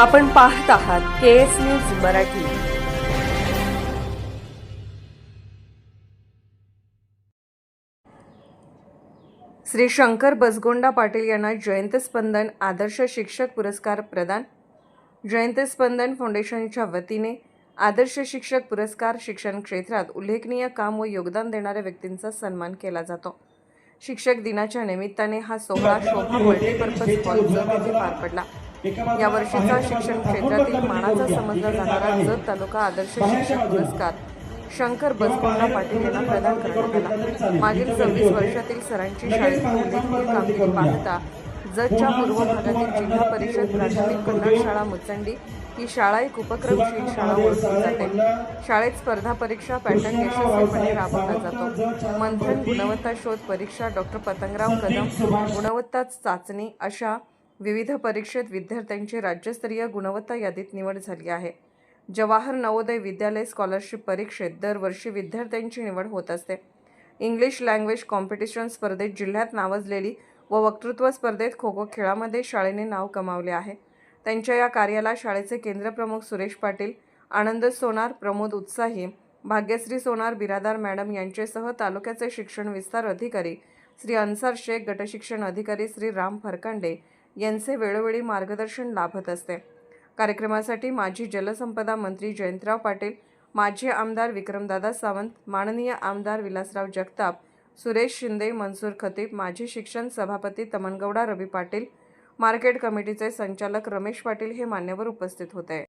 आपण पाहत आहात K S news Marathi. Shri Shankar Basgonda Patil यांना जयंत स्पंदन आदर्श शिक्षक पुरस्कार प्रदान. जयंत स्पंदन फाउंडेशनच्या वतीने आदर्श शिक्षक पुरस्कार शिक्षण क्षेत्रात उल्लेखनीय काम व योगदान देणाऱ्या व्यक्तींचा सन्मान केला जातो. शिक्षक दिनाच्या निमित्ताने हा सोहळा शोभा मल्टीपर्पज हॉलचं पार पडला. या वर्षीचा शिक्षण क्षेत्रातील मानाचा समजला जाणारा जत तालुका आदर्श शिक्षक पुरस्कार शंकर बसकोंडा पाटील यांना प्रदान करण्यात आला. मागील सव्वीस वर्षातील सरांची शाळेत उल्लेखनीय कामगिरी पाहता जतच्या पूर्व भागातील जिल्हा परिषद प्राथमिक कन्नड शाळा मुचंडी. ही शाळा एक उपक्रमशील शाळा ओळखली जाते. शाळेत स्पर्धा परीक्षा पॅटर्न यशस्वीपणे राबवला जातो. मंथन गुणवत्ता शोध परीक्षा डॉक्टर पतंगराव कदम गुणवत्ता चाचणी अशा विविध परीक्षेत विद्यार्थ्यांची राज्यस्तरीय गुणवत्ता यादीत निवड झाली आहे. जवाहर नवोदय विद्यालय स्कॉलरशिप परीक्षेत दरवर्षी विद्यार्थ्यांची निवड होत असते. इंग्लिश लँग्वेज कॉम्पिटिशन स्पर्धेत जिल्ह्यात नावाजलेली व वक्तृत्व स्पर्धेत खो खो खेळामध्ये शाळेने नाव कमावले आहे. त्यांच्या या कार्याला शाळेचे केंद्रप्रमुख सुरेश पाटील आनंद सोनार प्रमोद उत्साही भाग्यश्री सोनार बिरादार मॅडम यांचेसह तालुक्याचे शिक्षण विस्तार अधिकारी श्री अन्सार शेख गटशिक्षण अधिकारी श्री राम फरकांडे यांचे वेळोवेळी मार्गदर्शन लाभत असते. कार्यक्रमासाठी माजी जलसंपदा मंत्री जयंतराव पाटील माजी आमदार विक्रमदादा सावंत माननीय आमदार विलासराव जगताप सुरेश शिंदे मनसूर खतीब माजी शिक्षण सभापती तमनगौडा रवी पाटील मार्केट कमिटीचे संचालक रमेश पाटील हे मान्यवर उपस्थित होते.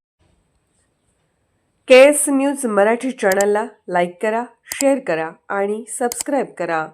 के एस न्यूज मराठी चॅनलला लाईक करा शेअर करा आणि सबस्क्राईब करा.